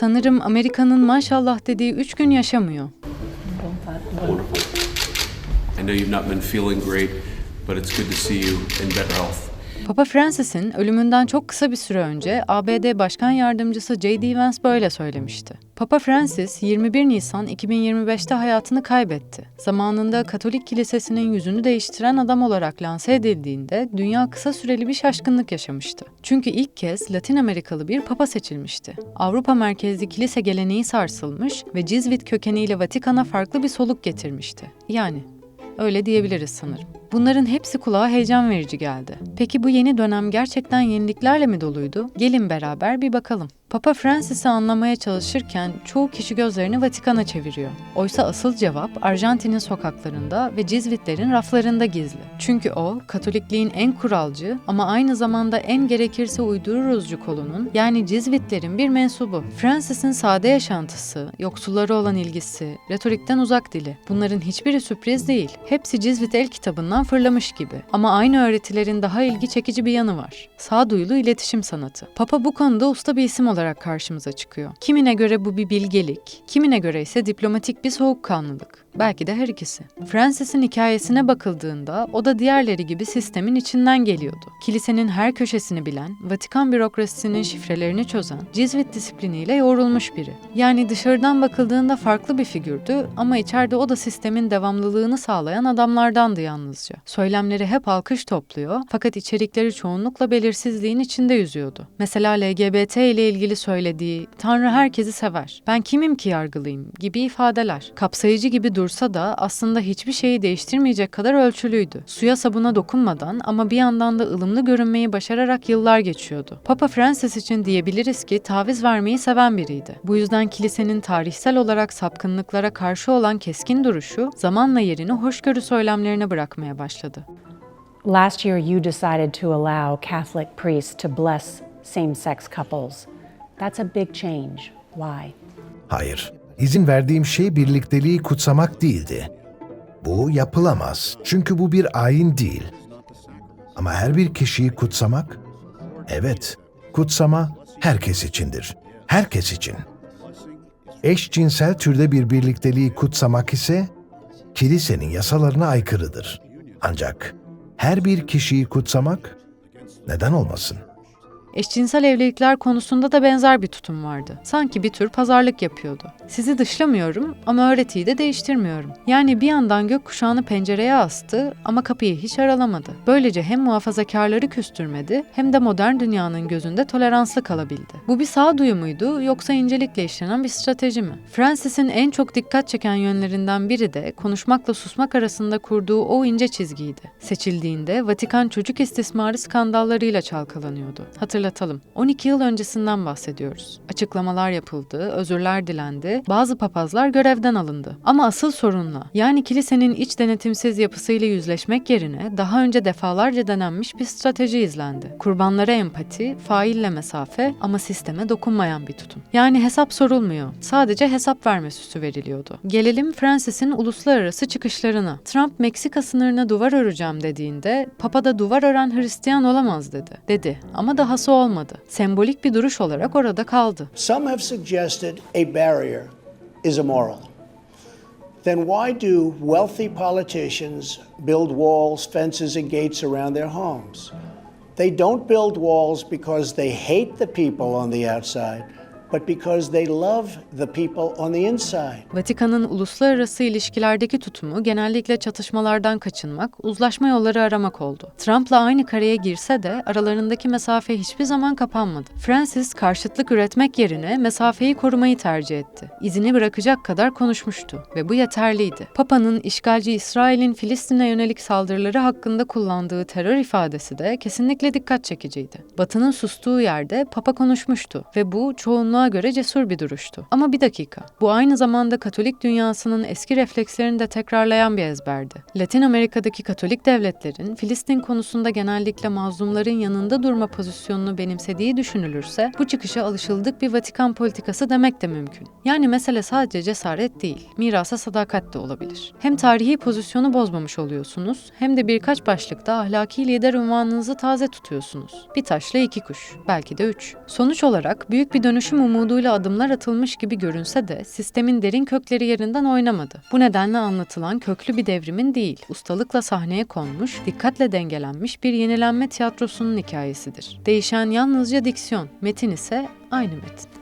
Sanırım Amerika'nın maşallah dediği üç gün yaşamıyor. I know you've not been feeling great, but it's good to see you in better health. Papa Francis'in ölümünden çok kısa bir süre önce ABD Başkan Yardımcısı J.D. Vance böyle söylemişti. Papa Francis 21 Nisan 2025'te hayatını kaybetti. Zamanında Katolik Kilisesi'nin yüzünü değiştiren adam olarak lanse edildiğinde dünya kısa süreli bir şaşkınlık yaşamıştı. Çünkü ilk kez Latin Amerikalı bir papa seçilmişti. Avrupa merkezli kilise geleneği sarsılmış ve Cizvit kökeniyle Vatikan'a farklı bir soluk getirmişti. Yani Öyle diyebiliriz sanırım. Bunların hepsi kulağa heyecan verici geldi. Peki bu yeni dönem gerçekten yeniliklerle mi doluydu? Gelin beraber bir bakalım. Papa Francis'i anlamaya çalışırken çoğu kişi gözlerini Vatikan'a çeviriyor. Oysa asıl cevap Arjantin'in sokaklarında ve Cizvitlerin raflarında gizli. Çünkü o, Katolikliğin en kuralcı ama aynı zamanda en gerekirse uydururuzcu kolunun yani Cizvitlerin bir mensubu. Francis'in sade yaşantısı, yoksullara olan ilgisi, retorikten uzak dili. Bunların hiçbiri sürpriz değil. Hepsi Cizvit el kitabından fırlamış gibi. Ama aynı öğretilerin daha ilgi çekici bir yanı var. Sağduyulu iletişim sanatı. Papa bu konuda usta bir isim olarak karşımıza çıkıyor. Kimine göre bu bir bilgelik, kimine göre ise diplomatik bir soğukkanlılık. Belki de her ikisi. Francis'in hikayesine bakıldığında o da diğerleri gibi sistemin içinden geliyordu. Kilisenin her köşesini bilen, Vatikan bürokrasisinin şifrelerini çözen, Cizvit disipliniyle yoğrulmuş biri. Yani dışarıdan bakıldığında farklı bir figürdü ama içeride o da sistemin devamlılığını sağlayan adamlardandı yalnızca. Söylemleri hep alkış topluyor fakat içerikleri çoğunlukla belirsizliğin içinde yüzüyordu. Mesela LGBT ile ilgili söylediği "Tanrı herkesi sever. Ben kimim ki yargılayayım?" gibi ifadeler. Kapsayıcı gibi dursa da aslında hiçbir şeyi değiştirmeyecek kadar ölçülüydü. Suya sabuna dokunmadan ama bir yandan da ılımlı görünmeyi başararak yıllar geçiyordu. Papa Francis için diyebiliriz ki taviz vermeyi seven biriydi. Bu yüzden kilisenin tarihsel olarak sapkınlıklara karşı olan keskin duruşu zamanla yerini hoşgörü söylemlerine bırakmaya başladı. Last year, you decided to allow Catholic priests to bless same sex couples. That's a big change. Why? Hayır. İzin verdiğim şey birlikteliği kutsamak değildi. Bu yapılamaz. Çünkü bu bir ayin değil. Ama her bir kişiyi kutsamak? Evet. Kutsama herkes içindir. Herkes için. Eşcinsel türde bir birlikteliği kutsamak ise kilisenin yasalarına aykırıdır. Ancak her bir kişiyi kutsamak neden olmasın? Eşcinsel evlilikler konusunda da benzer bir tutum vardı. Sanki bir tür pazarlık yapıyordu. Sizi dışlamıyorum ama öğretiyi de değiştirmiyorum. Yani bir yandan gökkuşağını pencereye astı ama kapıyı hiç aralamadı. Böylece hem muhafazakarları küstürmedi hem de modern dünyanın gözünde toleranslı kalabildi. Bu bir sağduyu muydu yoksa incelikle işlenen bir strateji mi? Francis'in en çok dikkat çeken yönlerinden biri de konuşmakla susmak arasında kurduğu o ince çizgiydi. Seçildiğinde Vatikan çocuk istismarı skandallarıyla çalkalanıyordu. Hatırlatalım. 12 yıl öncesinden bahsediyoruz. Açıklamalar yapıldı, özürler dilendi, bazı papazlar görevden alındı. Ama asıl sorunla, yani kilisenin iç denetimsiz yapısıyla yüzleşmek yerine daha önce defalarca denenmiş bir strateji izlendi. Kurbanlara empati, faille mesafe ama sisteme dokunmayan bir tutum. Yani hesap sorulmuyor, sadece hesap verme süsü veriliyordu. Gelelim Francis'in uluslararası çıkışlarına. Trump Meksika sınırına duvar öreceğim dediğinde, Papa da duvar ören Hristiyan olamaz dedi. Dedi ama dahası olmadı. Sembolik bir duruş olarak orada kaldı. Some have suggested a barrier is immoral. Then why do wealthy politicians build walls, fences, and gates around their homes? They don't build walls because they hate the people on the outside, but because they love the people on the inside. Vatikan'ın uluslararası ilişkilerdeki tutumu genellikle çatışmalardan kaçınmak, uzlaşma yolları aramak oldu. Trump'la aynı kareye girse de aralarındaki mesafe hiçbir zaman kapanmadı. Francis karşıtlık üretmek yerine mesafeyi korumayı tercih etti. İzini bırakacak kadar konuşmuştu ve bu yeterliydi. Papa'nın işgalci İsrail'in Filistin'e yönelik saldırıları hakkında kullandığı terör ifadesi de kesinlikle dikkat çekiciydi. Batı'nın sustuğu yerde Papa konuşmuştu ve bu çoğunluğa göre cesur bir duruştu. Ama bir dakika, bu aynı zamanda Katolik dünyasının eski reflekslerini de tekrarlayan bir ezberdi. Latin Amerika'daki Katolik devletlerin Filistin konusunda genellikle mazlumların yanında durma pozisyonunu benimsediği düşünülürse bu çıkışa alışıldık bir Vatikan politikası demek de mümkün. Yani mesele sadece cesaret değil, mirasa sadakat de olabilir. Hem tarihi pozisyonu bozmamış oluyorsunuz hem de birkaç başlıkta ahlaki lider unvanınızı taze tutuyorsunuz. Bir taşla iki kuş, belki de üç. Sonuç olarak büyük bir dönüşüm umuduyla adımlar atılmış gibi görünse de sistemin derin kökleri yerinden oynamadı. Bu nedenle anlatılan köklü bir devrimin değil, ustalıkla sahneye konmuş, dikkatle dengelenmiş bir yenilenme tiyatrosunun hikayesidir. Değişen yalnızca diksiyon, metin ise aynı metin.